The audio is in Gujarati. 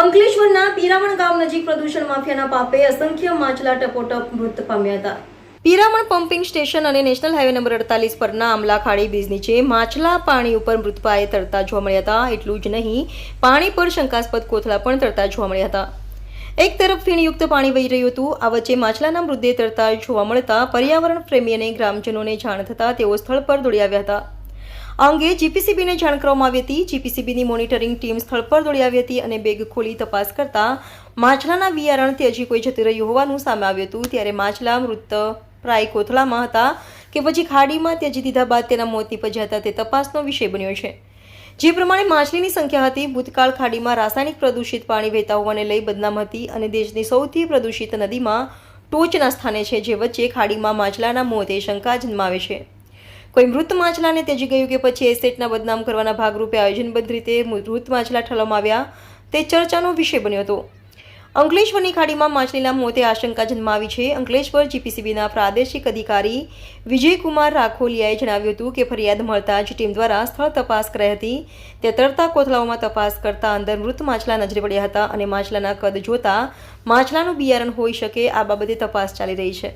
અંકલેશ્વરના પીરામણ ગામ નજીક પ્રદૂષણ માફિયાના પાપે અસંખ્ય માછલા ટપોટપ મૃત પામ્યા હતા. પીરામણ પમ્પિંગ સ્ટેશન અને નેશનલ હાઈવે નંબર અડતાલીસ પરના આમલા ખાડી બ્રિજ નીચે માછલા પાણી ઉપર મૃતપાએ તરતા જોવા મળ્યા હતા. એટલું જ નહીં, પાણી પર શંકાસ્પદ કોથળા પણ તરતા જોવા મળ્યા હતા. એક તરફ ફીણયુક્ત પાણી વહી રહ્યું હતું. આ વચ્ચે માછલાના મૃતદેહ તરતા જોવા મળતા પર્યાવરણ પ્રેમી અને ગ્રામજનોને જાણ થતાં તેઓ સ્થળ પર દોડી આવ્યા હતા. અંગે જીપીસીબીને જાણ કરવામાં આવી હતી. જીપીસીબીની મોનિટરિંગ ટીમ સ્થળ પર દોડી આવી હતી અને બેગ ખોલી તપાસ કરતા માછલાના વિયારણ તેજી કોઈ જતી રહ્યું હોવાનું સામે આવ્યું હતું. ત્યારે માછલા મૃત પ્રાય કોથળામાં હતા કે પછી ખાડીમાં ત્યજી દીધા બાદ તેના મોત નીપજ્યા હતા તે તપાસનો વિષય બન્યો છે. જે પ્રમાણે માછલીની સંખ્યા હતી, ભૂતકાળ ખાડીમાં રાસાયણિક પ્રદૂષિત પાણી વહેતા હોવાને લઈ બદનામ હતી અને દેશની સૌથી પ્રદૂષિત નદીમાં ટોચના સ્થાને છે, જે વચ્ચે ખાડીમાં માછલાના મોતે શંકા જન્માવે છે. કોઈ મૃત માછલાને ત્યજી ગયું કે પછી એસેટના બદનામ કરવાના ભાગરૂપે આયોજનબદ્ધ રીતે મૃત માછલા ઠલવામાં આવ્યા તે ચર્ચાનો વિષય બન્યો હતો. અંકલેશ્વરની ખાડીમાં માછલીના મોતે આશંકા જન્માવી છે. અંકલેશ્વર જીપીસીબીના પ્રાદેશિક અધિકારી વિજયકુમાર રાખોલિયાએ જણાવ્યું હતું કે ફરિયાદ મળતા જ ટીમ દ્વારા સ્થળ તપાસ કરાઈ હતી. તે તરતા કોથળાઓમાં તપાસ કરતા અંદર મૃત માછલા નજરે પડ્યા હતા અને માછલાના કદ જોતા માછલાનું બિયારણ હોઈ શકે આ બાબતે તપાસ ચાલી રહી છે.